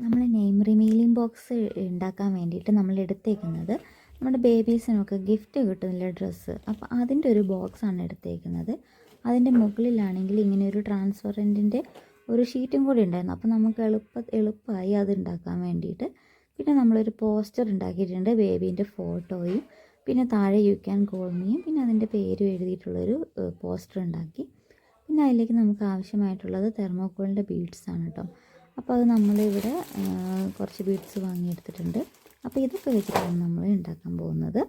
നമ്മൾ name റിമീലിംഗ് box ഉണ്ടാക്കാൻ വേണ്ടിയിട്ട് നമ്മൾ എടുത്തേക്കുന്നത് നമ്മുടെ ബേബീസിനൊക്കെ ഗിഫ്റ്റ് കിട്ടുന്നില്ല ഡ്രസ്സ്. അപ്പോൾ അതിന്റെ ഒരു ബോക്സാണ് എടുത്തേക്കുന്നത്. അതിന്റെ മുകളിലാണെങ്കിൽ ഇങ്ങനെ ഒരു ട്രാൻസ്പെറന്റിന്റെ ഒരു ഷീറ്റും കൂടി ഉണ്ടായിരുന്നു. അപ്പോൾ നമുക്ക് എളുപ്പ എളുപ്പമായി അത് ഉണ്ടാക്കാൻ വേണ്ടിയിട്ട്. പിന്നെ നമ്മളൊരു പോസ്റ്റർ ഉണ്ടാക്കിയിട്ടുണ്ട് ബേബീന്റെ ഫോട്ടോയും. പിന്നെ താഴെ യു ക്യാൻ കോൾ മീയും. പിന്നെ അതിന്റെ പേരും എഴുതിയിട്ടുള്ളൊരു പോസ്റ്റർ ഉണ്ടാക്കി. പിന്നെ അതിലേക്ക് നമുക്ക് ആവശ്യമായിട്ടുള്ളത് തെർമോക്കോളിന്റെ ബീഡ്സ് ആണ് കേട്ടോ. അപ്പോൾ അത് നമ്മളിവിടെ കുറച്ച് ബീഡ്സ് വാങ്ങിയെടുത്തിട്ടുണ്ട്. അപ്പോൾ ഇതൊക്കെ വെച്ചിട്ടാണ് നമ്മൾ ഉണ്ടാക്കാൻ പോകുന്നത്.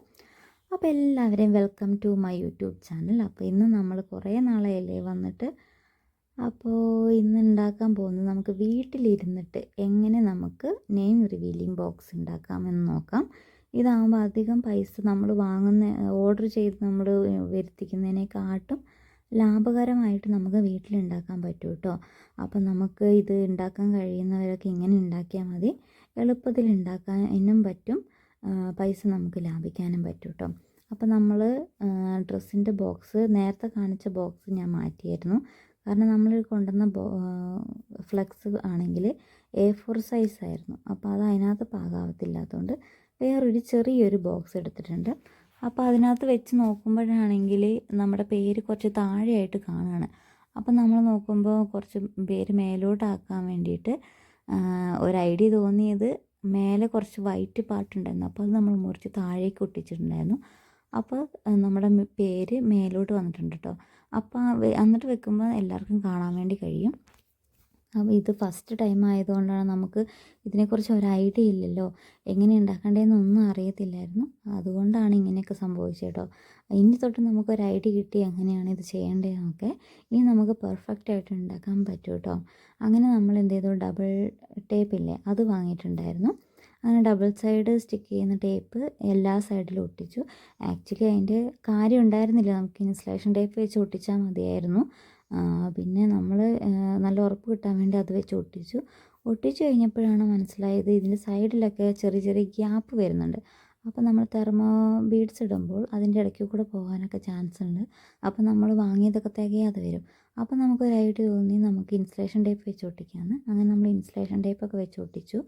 അപ്പോൾ എല്ലാവരെയും welcome to my YouTube channel അപ്പോൾ ഇന്ന് നമ്മൾ കുറേ നാളെയല്ലേ വന്നിട്ട്. അപ്പോൾ ഇന്ന് ഉണ്ടാക്കാൻ പോകുന്നത് നമുക്ക് വീട്ടിലിരുന്നിട്ട് എങ്ങനെ നമുക്ക് നെയിം റിവീലിംഗ് ബോക്സ് ഉണ്ടാക്കാമെന്ന് നോക്കാം. ഇതാകുമ്പോൾ അധികം പൈസ നമ്മൾ വാങ്ങുന്ന ഓർഡർ ചെയ്ത് നമ്മൾ വരുത്തിക്കുന്നതിനെക്കാട്ടും ലാഭകരമായിട്ട് നമുക്ക് വീട്ടിലുണ്ടാക്കാൻ പറ്റും കേട്ടോ അപ്പം നമുക്ക് ഇത് ഉണ്ടാക്കാൻ കഴിയുന്നവരൊക്കെ ഇങ്ങനെ ഉണ്ടാക്കിയാൽ മതി. എളുപ്പത്തിൽ ഉണ്ടാക്കാനും പറ്റും. പൈസ നമുക്ക് ലാഭിക്കാനും പറ്റും കേട്ടോ അപ്പോൾ നമ്മൾ ഡ്രസ്സിന്റെ ബോക്സ് നേരത്തെ കാണിച്ച ബോക്സ് ഞാൻ മാറ്റിയായിരുന്നു. കാരണം നമ്മൾ കൊണ്ടുവന്ന ബോ ഫ്ലെക്സ് ആണെങ്കിൽ എ ഫോർ സൈസ് ആയിരുന്നു. അപ്പോൾ അത് അതിനകത്ത് പാകാവത്തില്ലാത്തതുകൊണ്ട് വേറൊരു ചെറിയൊരു ബോക്സ് എടുത്തിട്ടുണ്ട്. അപ്പോൾ അതിനകത്ത് വെച്ച് നോക്കുമ്പോഴാണെങ്കിൽ നമ്മുടെ പേര് കുറച്ച് താഴെയായിട്ട് കാണുകയാണ് അപ്പം നമ്മൾ നോക്കുമ്പോൾ കുറച്ച് പേര് മേലോട്ടാക്കാൻ വേണ്ടിയിട്ട് ഒരു ഐഡിയ തോന്നിയത് മേലെ കുറച്ച് വൈറ്റ് പാട്ടുണ്ടായിരുന്നു അപ്പോൾ അത് നമ്മൾ മുറിച്ച് താഴേക്ക് ഒട്ടിച്ചിട്ടുണ്ടായിരുന്നു. അപ്പോൾ നമ്മുടെ പേര് മേലോട്ട് വന്നിട്ടുണ്ട് കേട്ടോ അപ്പോൾ എന്നിട്ട് വെക്കുമ്പോൾ എല്ലാവർക്കും കാണാൻ വേണ്ടി കഴിയും. അപ്പോൾ ഇത് ഫസ്റ്റ് ടൈം ആയതുകൊണ്ടാണ് നമുക്ക് ഇതിനെക്കുറിച്ച് ഒരു ഐഡിയ ഇല്ലല്ലോ. എങ്ങനെ ഉണ്ടാക്കേണ്ടതെന്നൊന്നും അറിയത്തില്ലായിരുന്നു. അതുകൊണ്ടാണ് ഇങ്ങനെയൊക്കെ സംഭവിച്ചത് കേട്ടോ. ഇനി തൊട്ട് നമുക്കൊരു ഐഡിയ കിട്ടി എങ്ങനെയാണ് ഇത് ചെയ്യേണ്ടതെന്നൊക്കെ ഇനി നമുക്ക് പെർഫെക്റ്റ് ആയിട്ട് ഉണ്ടാക്കാൻ പറ്റും കേട്ടോ. അങ്ങനെ നമ്മൾ എന്ത് ചെയ്തു? ഡബിൾ ടേപ്പ് ഇല്ലേ? അത് വാങ്ങിയിട്ടുണ്ടായിരുന്നു. അങ്ങനെ ഡബിൾ സൈഡ് സ്റ്റിക്ക് ചെയ്യുന്ന ടേപ്പ് എല്ലാ സൈഡിലും ഒട്ടിച്ചു. ആക്ച്വലി അതിന്റെ കാര്യം ഉണ്ടായിരുന്നില്ല. നമുക്ക് ഇൻസുലേഷൻ ടേപ്പ് വെച്ച് ഒട്ടിച്ചാൽ മതിയായിരുന്നു. പിന്നെ നമ്മൾ നല്ല ഉറപ്പ് കിട്ടാൻ വേണ്ടി അത് വെച്ച് ഒട്ടിച്ചു. ഒട്ടിച്ചു കഴിഞ്ഞപ്പോഴാണ് മനസ്സിലായത് ഇതിന്റെ സൈഡിലൊക്കെ ചെറിയ ചെറിയ ഗ്യാപ്പ് വരുന്നുണ്ട്. അപ്പോൾ നമ്മൾ തെർമോ ബീഡ്സ് ഇടുമ്പോൾ അതിന്റെ ഇടയ്ക്ക് കൂടെ പോകാനൊക്കെ ചാൻസ് ഉണ്ട്. അപ്പോൾ നമ്മൾ വാങ്ങിയതൊക്കെ തികയാതെ വരും. അപ്പോൾ നമുക്കൊരു ഐഡിയ തോന്നി നമുക്ക് ഇൻസുലേഷൻ ടേപ്പ് വെച്ച് ഒട്ടിക്കാമെന്ന്. അങ്ങനെ നമ്മൾ ഇൻസുലേഷൻ ടേപ്പൊക്കെ വെച്ച് ഒട്ടിച്ചു.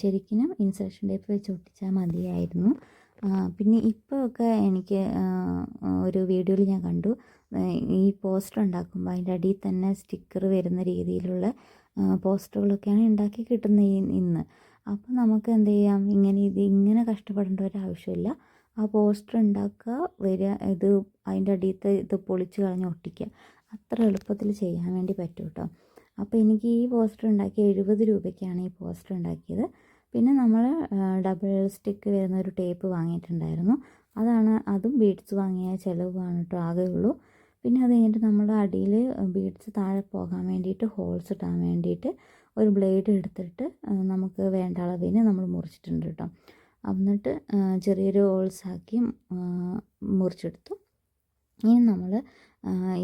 ശരിക്കും ഇൻസർഷൻ ടേപ്പ് വെച്ച് ഒട്ടിച്ചാൽ മതിയായിരുന്നു. പിന്നെ ഇപ്പോൾ ഒക്കെ എനിക്ക് ഒരു വീഡിയോയിൽ ഞാൻ കണ്ടു. ഈ പോസ്റ്റർ ഉണ്ടാക്കുമ്പോൾ അതിന്റെ അടിയിൽ തന്നെ സ്റ്റിക്കർ വരുന്ന രീതിയിലുള്ള പോസ്റ്ററുകളൊക്കെയാണ് ഉണ്ടാക്കി കിട്ടുന്നത് ഇന്ന്. അപ്പോൾ നമുക്ക് എന്ത് ചെയ്യാം? ഇങ്ങനെ ഇത് ഇങ്ങനെ കഷ്ടപ്പെടേണ്ട ഒരു ആവശ്യമില്ല. ആ പോസ്റ്റർ ഉണ്ടാക്കുക വരിക ഇത് അതിന്റെ അടിയത്തെ ഇത് പൊളിച്ച് കളഞ്ഞ് ഒട്ടിക്കുക. അത്ര എളുപ്പത്തിൽ ചെയ്യാൻ വേണ്ടി പറ്റും കേട്ടോ അപ്പോൾ എനിക്ക് ഈ പോസ്റ്റർ ഉണ്ടാക്കി എഴുപത് രൂപയ്ക്കാണ് ഈ പോസ്റ്റർ ഉണ്ടാക്കിയത്. പിന്നെ നമ്മൾ ഡബിൾ സ്റ്റിക്ക് വരുന്ന ഒരു ടേപ്പ് വാങ്ങിയിട്ടുണ്ടായിരുന്നു. അതാണ് അതും ബീഡ്സ് വാങ്ങിയ ചിലവാണ് കേട്ടോ ആകെയുള്ളൂ പിന്നെ അത് കഴിഞ്ഞിട്ട് നമ്മൾ അടിയിൽ ബീഡ്സ് താഴെ പോകാൻ വേണ്ടിയിട്ട് ഹോൾസ് ഇടാൻ വേണ്ടിയിട്ട് ഒരു ബ്ലേഡ് എടുത്തിട്ട് നമുക്ക് വേണ്ട അളവിന് നമ്മൾ മുറിച്ചിട്ടുണ്ട് കേട്ടോ എന്നിട്ട് ചെറിയൊരു ഹോൾസ് ആക്കി ആ, മുറിച്ചെടുത്തു. ഇനി നമ്മൾ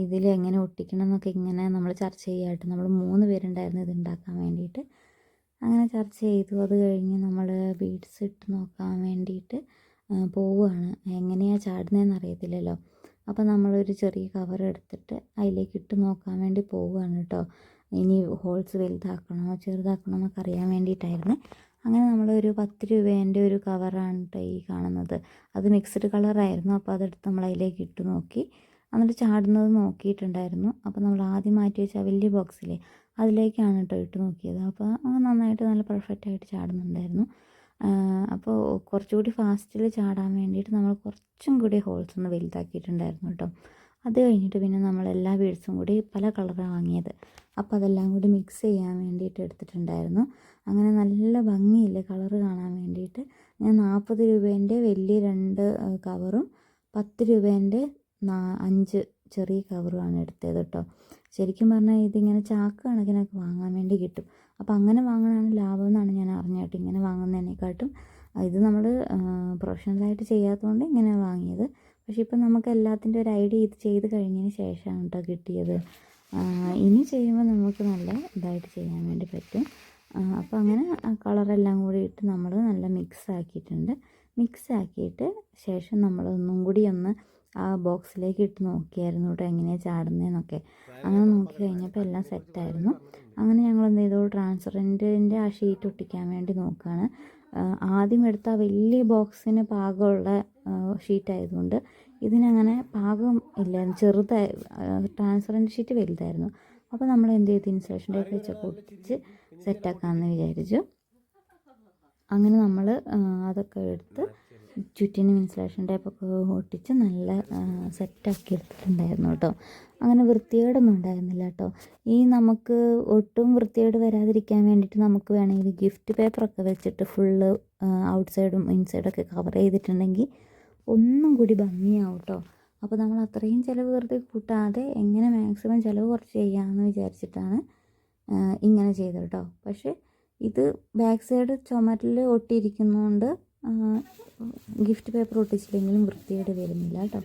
ഇതിൽ എങ്ങനെ ഒട്ടിക്കണം എന്നൊക്കെ ഇങ്ങനെ നമ്മൾ ചർച്ച ചെയ്യായിട്ട് നമ്മൾ മൂന്ന് പേരുണ്ടായിരുന്നു ഇത് ഉണ്ടാക്കാൻ വേണ്ടിയിട്ട്. അങ്ങനെ ചർച്ച ചെയ്തു. അത് കഴിഞ്ഞ് നമ്മൾ ബീഡ്സ് ഇട്ട് നോക്കാൻ വേണ്ടിയിട്ട് പോവുകയാണ്. എങ്ങനെയാണ് ചാടുന്നതെന്ന് അറിയത്തില്ലല്ലോ. അപ്പോൾ നമ്മളൊരു ചെറിയ കവർ എടുത്തിട്ട് അതിലേക്ക് ഇട്ട് നോക്കാൻ വേണ്ടി പോവുകയാണ് കേട്ടോ. ഇനി ഹോൾസ് വലുതാക്കണോ ചെറുതാക്കണോ എന്നൊക്കെ അറിയാൻ വേണ്ടിയിട്ടായിരുന്നു. അങ്ങനെ നമ്മളൊരു പത്ത് രൂപേന്റെ ഒരു കവറാണ് കേട്ടോ ഈ കാണുന്നത്. അത് മിക്സ്ഡ് കളറായിരുന്നു. അപ്പോൾ അതെടുത്ത് നമ്മൾ അതിലേക്ക് ഇട്ട് നോക്കി. എന്നിട്ട് ചാടുന്നത് നോക്കിയിട്ടുണ്ടായിരുന്നു. അപ്പോൾ നമ്മൾ ആദ്യം മാറ്റി വെച്ച വലിയ ബോക്സിലെ അതിലേക്കാണ് കേട്ടോ ഇട്ട് നോക്കിയത്. അപ്പോൾ നന്നായിട്ട് നല്ല പെർഫെക്റ്റ് ആയിട്ട് ചാടുന്നുണ്ടായിരുന്നു. അപ്പോൾ കുറച്ചുകൂടി ഫാസ്റ്റിൽ ചാടാൻ വേണ്ടിയിട്ട് നമ്മൾ കുറച്ചും കൂടി ഹോൾസ് ഒന്ന് വലുതാക്കിയിട്ടുണ്ടായിരുന്നു കേട്ടോ അത് കഴിഞ്ഞിട്ട് പിന്നെ നമ്മൾ എല്ലാ ബീഡ്സും കൂടി പല കളറാണ് വാങ്ങിയത്. അപ്പോൾ അതെല്ലാം കൂടി മിക്സ് ചെയ്യാൻ വേണ്ടിയിട്ട് എടുത്തിട്ടുണ്ടായിരുന്നു. അങ്ങനെ നല്ല ഭംഗിയില്ല കളറ് കാണാൻ വേണ്ടിയിട്ട്. ഞാൻ നാൽപ്പത് രൂപേന്റെ വലിയ രണ്ട് കവറും പത്ത് രൂപേന്റെ അഞ്ച് ചെറിയ കവറുമാണ് എടുത്തത് കേട്ടോ ശരിക്കും പറഞ്ഞാൽ ഇതിങ്ങനെ ചാക്ക് കണക്കിനൊക്കെ വാങ്ങാൻ വേണ്ടി കിട്ടും. അപ്പോൾ അങ്ങനെ വാങ്ങാനാണ് ലാഭം എന്നാണ് ഞാൻ അറിഞ്ഞത് കേട്ടോ ഇങ്ങനെ വാങ്ങുന്നതിനെക്കാട്ടും. ഇത് നമ്മൾ പ്രൊഫഷണലായിട്ട് ചെയ്യാത്തതുകൊണ്ട് ഇങ്ങനെ വാങ്ങിയത്. പക്ഷേ ഇപ്പം നമുക്ക് എല്ലാത്തിന്റെ ഒരു ഐഡിയ ഇത് ചെയ്ത് കഴിഞ്ഞതിന് ശേഷമാണ് കേട്ടോ കിട്ടിയത്. ഇനി ചെയ്യുമ്പോൾ നമുക്ക് നല്ല ഇതായിട്ട് ചെയ്യാൻ വേണ്ടി പറ്റും. അപ്പോൾ അങ്ങനെ കളറെല്ലാം കൂടി ഇട്ട് നമ്മൾ നല്ല മിക്സ് ആക്കിയിട്ടുണ്ട്. മിക്സ് ആക്കിയിട്ട് ശേഷം നമ്മൾ ഒന്നും കൂടി ഒന്ന് ആ ബോക്സിലേക്ക് ഇട്ട് നോക്കിയായിരുന്നു കേട്ടോ എങ്ങനെയാണ് ചാടുന്നതെന്നൊക്കെ അങ്ങനെ നോക്കി കഴിഞ്ഞപ്പോൾ എല്ലാം സെറ്റായിരുന്നു. അങ്ങനെ ഞങ്ങൾ എന്ത് ചെയ്തു ട്രാൻസ്പെറന്റിന്റെ ആ ഷീറ്റ് ഒട്ടിക്കാൻ വേണ്ടി നോക്കുകയാണ് ആദ്യം എടുത്ത ആ വലിയ ബോക്സിന് പാകമുള്ള ഷീറ്റ് ആയതുകൊണ്ട് ഇതിനങ്ങനെ പാകം ഇല്ലായിരുന്നു. ചെറുതായി ട്രാൻസ്പെറന്റ് ഷീറ്റ് വലുതായിരുന്നു. അപ്പോൾ നമ്മൾ എന്ത് ചെയ്തു ഇൻസുലേഷൻ ടേപ്പ് വെച്ചൊക്കെ ഒട്ടിച്ച് സെറ്റാക്കാമെന്ന് വിചാരിച്ചു. അങ്ങനെ നമ്മൾ അതൊക്കെ എടുത്ത് ചുറ്റിനും ഇൻസുലേഷൻ ടൈപ്പൊക്കെ ഒട്ടിച്ച് നല്ല സെറ്റാക്കി എടുത്തിട്ടുണ്ടായിരുന്നു കേട്ടോ. അങ്ങനെ വൃത്തികേടൊന്നും ഉണ്ടായിരുന്നില്ല കേട്ടോ. ഈ നമുക്ക് ഒട്ടും വൃത്തികേട് വരാതിരിക്കാൻ വേണ്ടിയിട്ട് നമുക്ക് വേണമെങ്കിൽ ഗിഫ്റ്റ് പേപ്പറൊക്കെ വെച്ചിട്ട് ഫുള്ള് ഔട്ട് സൈഡും ഇൻസൈഡൊക്കെ കവർ ചെയ്തിട്ടുണ്ടെങ്കിൽ ഒന്നും കൂടി ഭംഗിയാവും കേട്ടോ. അപ്പോൾ നമ്മൾ അത്രയും ചിലവ് വെറുതെ കൂട്ടാതെ എങ്ങനെ മാക്സിമം ചിലവ് കുറച്ച് ചെയ്യാമെന്ന് വിചാരിച്ചിട്ടാണ് ഇങ്ങനെ ചെയ്തത് കേട്ടോ. പക്ഷേ ഇത് ബാക്ക് സൈഡ് ചുമരിൽ ഒട്ടിയിരിക്കുന്നതുകൊണ്ട് ഗിഫ്റ്റ് പേപ്പർ ഒട്ടിച്ചില്ലെങ്കിലും വൃത്തിയായിട്ട് വരുന്നില്ല കേട്ടോ.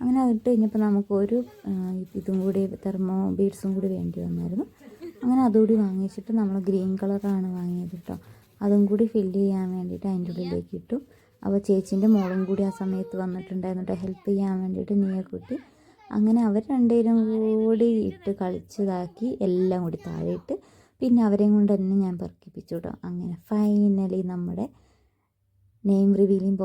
അങ്ങനെ അതിട്ട് കഴിഞ്ഞപ്പോൾ നമുക്ക് ഒരു ആ, ഇതും കൂടി തെർമോ ബീഡ്സും കൂടി വേണ്ടി വന്നായിരുന്നു. അങ്ങനെ അതുകൂടി വാങ്ങിച്ചിട്ട് നമ്മൾ ഗ്രീൻ കളറാണ് വാങ്ങിയത് കേട്ടോ. അതും കൂടി ഫില്ല് ചെയ്യാൻ വേണ്ടിയിട്ട് അതിന്റെ ഉള്ളിലേക്ക് ഇട്ടു. അപ്പോൾ ചേച്ചീന്റെ മോളും കൂടി ആ സമയത്ത് വന്നിട്ടുണ്ടായിരുന്നു ഹെൽപ്പ് ചെയ്യാൻ വേണ്ടിയിട്ട് നീയെ കുട്ടി. അങ്ങനെ അവർ രണ്ടുപേരും കൂടി ഇട്ട് കളിച്ചതാക്കി എല്ലാം കൂടി താഴെ ഇട്ട്. പിന്നെ അവരെയും കൊണ്ട് തന്നെ ഞാൻ പറക്കിപ്പിച്ചു കേട്ടോ. അങ്ങനെ ഫൈനലി നമ്മുടെ നെയിം റിവീലിംഗ്